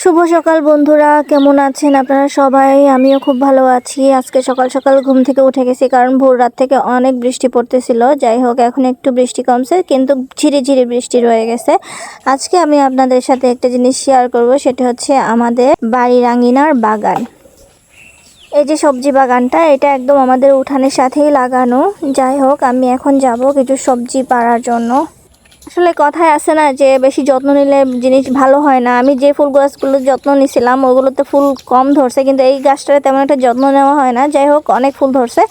শুভ সকাল বন্ধুরা, কেমন আছেন আপনারা সবাই? আমিও খুব ভালো আছি। আজকে সকাল সকাল ঘুম থেকে উঠে গেছি কারণ ভোর রাত থেকে অনেক বৃষ্টি পড়তেছিল। যাই হোক, এখন একটু বৃষ্টি কমছে, কিন্তু ঝিরি ঝিরি বৃষ্টি রয়ে গেছে। আজকে আমি আপনাদের সাথে একটা জিনিস শেয়ার করব, সেটা হচ্ছে আমাদের বাড়ির আঙিনার বাগান। এই যে সবজি বাগানটা, এটা একদম আমাদের উঠানের সাথেই লাগানো। যাই হোক, আমি এখন যাব কিছু সবজি পাড়ার জন্য। আসলে কথায় আছে না যে বেশি যত্ন নিলে জিনিস ভালো হয় না। আমি যে ফুল গাছগুলোর যত্ন নিছিলাম, ওগুলোতে ফুল কম ধরছে, কিন্তু এই গাছটার তেমন একটা যত্ন নেওয়া হয় না। যাই হোক, অনেক ফুল ধরছে।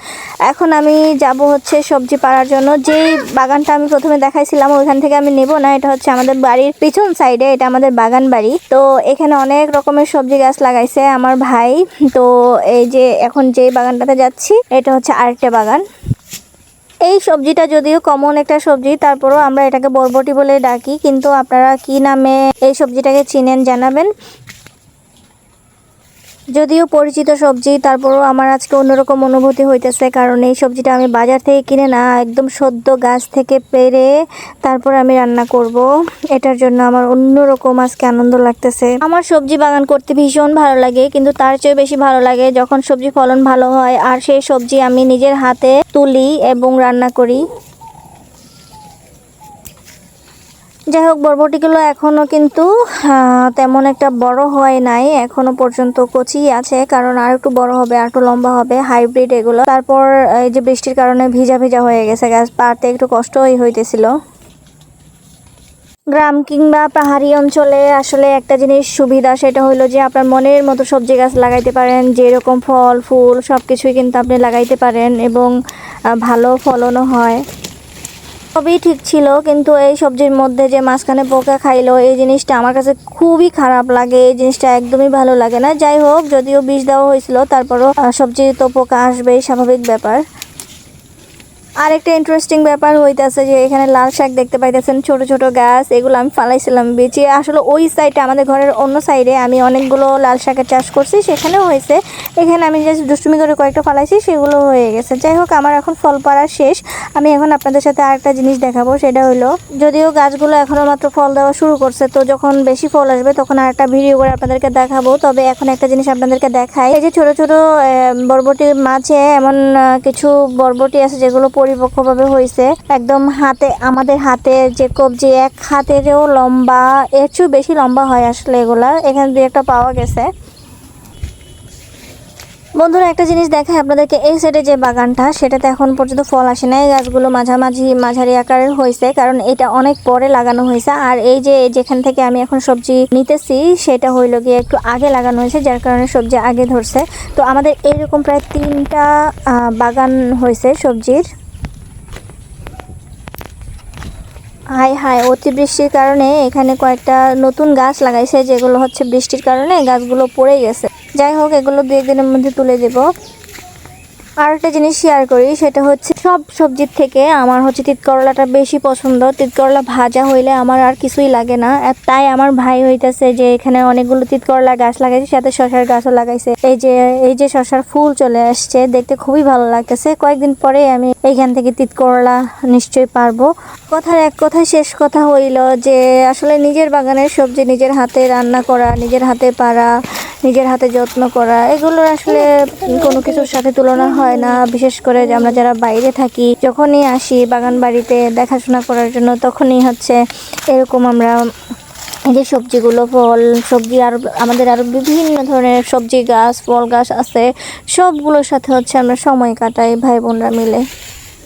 এখন আমি যাব হচ্ছে সবজি পাড়ার জন্য। যেই বাগানটা আমি প্রথমে দেখাইছিলাম, ওইখান থেকে আমি নেব না। এটা হচ্ছে আমাদের বাড়ির পিছন সাইডে, এটা আমাদের বাগান বাড়ি। তো এখানে অনেক রকমের সবজি গাছ লাগাইছে আমার ভাই। তো এই যে এখন যে বাগানটাতে যাচ্ছি, এটা হচ্ছে আরেকটা বাগান। এই সবজিটা যদিও কমন একটা সবজি, তারপরও আমরা এটাকে বরবটি বলে ডাকি, কিন্তু আপনারা কি নামে এই সবজিটাকে চিনেন জানাবেন। যদিও পরিচিত সবজি, তারপরও আমার আজকে অন্যরকম অনুভূতি হইতেছে, কারণ এই সবজিটা আমি বাজার থেকে কিনে না, একদম সদ্য গাছ থেকে পেরে তারপর আমি রান্না করব। এটার জন্য আমার অন্যরকম আজকে আনন্দ লাগতেছে। আমার সবজি বাগান করতে ভীষণ ভালো লাগে, কিন্তু তার চেয়ে বেশি ভালো লাগে যখন সবজি ফলন ভালো হয়, আর সেই সবজি আমি নিজের হাতে তুলি এবং রান্না করি। যাই হোক বরবটিগুলো এখনও কিন্তু তেমন একটা বড় হয় নাই। এখনও পর্যন্ত কচি আছে, কারণ আর একটু বড় হবে, আর একটু লম্বা হবে, হাইব্রিড এগুলো। তারপর, এই যে বৃষ্টির কারণে ভিজা ভিজা হয়ে গেছে, গাছ পাড়তে একটু কষ্টই হইতেছিল। গ্রাম কিংবা পাহাড়ি অঞ্চলে আসলে একটা জিনিস সুবিধা, সেটা হলো যে আপনার মনের মতো সবজি গাছ লাগাইতে পারেন, যেরকম ফল, ফুল সব কিছুই কিন্তু আপনি লাগাইতে পারেন এবং ভালো ফলনও হয়। সবই ঠিক ছিল, কিন্তু এই সবজির মধ্যে যে মাঝখানে পোকা খাইলো, এই জিনিসটা আমার কাছে খুবই খারাপ লাগে। এই জিনিসটা একদমই ভালো লাগে না। যাই হোক, যদিও বিষ দেওয়া হয়েছিল, তারপরও সবজি তো পোকা আসবেই, স্বাভাবিক ব্যাপার। আর একটা ইন্টারেস্টিং ব্যাপার হইতাছে যে এখানে লাল শাক দেখতে পাইতেছেন, ছোট ছোট গাছ, এগুলো আমি ফালাইছিলাম বেঁচে আসলে ওই সাইডে আমাদের ঘরের অন্য সাইডে আমি অনেকগুলো লাল শাকের চাষ করছি, সেখানেও হয়েছে। এখানে আমি জাস্ট দুষ্টুমি করে কয়েকটা ফালাইছি, সেগুলো হয়ে গেছে। যাই হোক, আমার এখন ফল পাড়া শেষ। আমি এখন আপনাদের সাথে আরেকটা জিনিস দেখাবো, সেটা হলো যদিও গাছগুলো এখনও মাত্র ফল দেওয়া শুরু করছে, তো যখন বেশি ফল আসবে তখন আর একটা ভিডিও করে আপনাদেরকে দেখাবো। তবে এখন একটা জিনিস আপনাদেরকে দেখাই। এই যে ছোট ছোট বরবটির মাঝে এমন কিছু বরবটি আছে যেগুলো পরিপক্কভাবে হয়েছে। একদম হাতে, আমাদের হাতে যে কবজি এক হাতেরও লম্বা, এর বেশি লম্বা হয় আসলে এগুলা। এখানে দুই একটা পাওয়া গেছে। বন্ধুরা, একটা জিনিস দেখায় আপনাদেরকে। এই সাইডে যে বাগানটা, সেটাতে এখন পর্যন্ত ফল আসে নাই। গাছগুলো মাঝামাঝি, মাঝারি আকারের হয়েছে, কারণ এটা অনেক পরে লাগানো হয়েছে। আর এই যে যেখান থেকে আমি এখন সবজি নিতেছি, সেটা হইল গিয়ে একটু আগে লাগানো হয়েছে, যার কারণে সবজি আগে ধরছে। তো আমাদের এইরকম প্রায় তিনটা বাগান হয়েছে সবজির। হাই হাই অতিবৃষ্টির কারণে এখানে কয়েকটা নতুন গাছ লাগাইছে, যেগুলো হচ্ছে বৃষ্টির কারণে গাছগুলো পড়ে গেছে। যাই হোক, এগুলো দু একদিনের মধ্যে তুলে দেব। আর একটা জিনিস শেয়ার করি, সেটা হচ্ছে সব সবজির থেকে আমার হচ্ছে তিত করলাটা বেশি পছন্দ। তিত করলা ভাজা হইলে আমার আর কিছুই লাগে না। তাই আমার ভাই হইতেছে যে এখানে অনেকগুলো তিত করলা গাছ লাগাইছে, সাথে শশার গাছও লাগাইছে। এই যে এই যে শশার ফুল চলে আসছে, দেখতে খুবই ভালো লাগতেছে। কয়েকদিন পরে আমি এইখান থেকে তিত করলা নিশ্চয়ই পারব। কথার এক কথায় শেষ কথা হইল যে, আসলে নিজের বাগানের সবজি নিজের হাতে রান্না করা, নিজের হাতে পারা নিজের হাতে যত্ন করা এগুলোর আসলে কোনো কিছুর সাথে তুলনা হয় না। বিশেষ করে আমরা যারা বাইরে থাকি, যখনই আসি বাগান বাড়িতে দেখাশোনা করার জন্য, তখনই হচ্ছে এরকম আমরা এই যে সবজিগুলো, ফল, সবজি আর আমাদের আরও বিভিন্ন ধরনের সবজি, গাছ, ফল, গাছ আছে, সবগুলোর সাথে হচ্ছে আমরা সময় কাটাই ভাই বোনরা মিলে।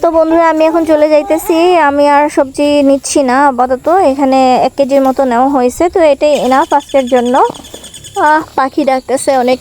তো বন্ধুরা, আমি এখন চলে যাইতেছি। আমি আর সবজি নিচ্ছি না, আপাতত। এখানে এক কেজির মতো নেওয়া হয়েছে, তো এটাই এনাফ আজকের জন্য। আহ পাখি ডাকতেছে অনেক।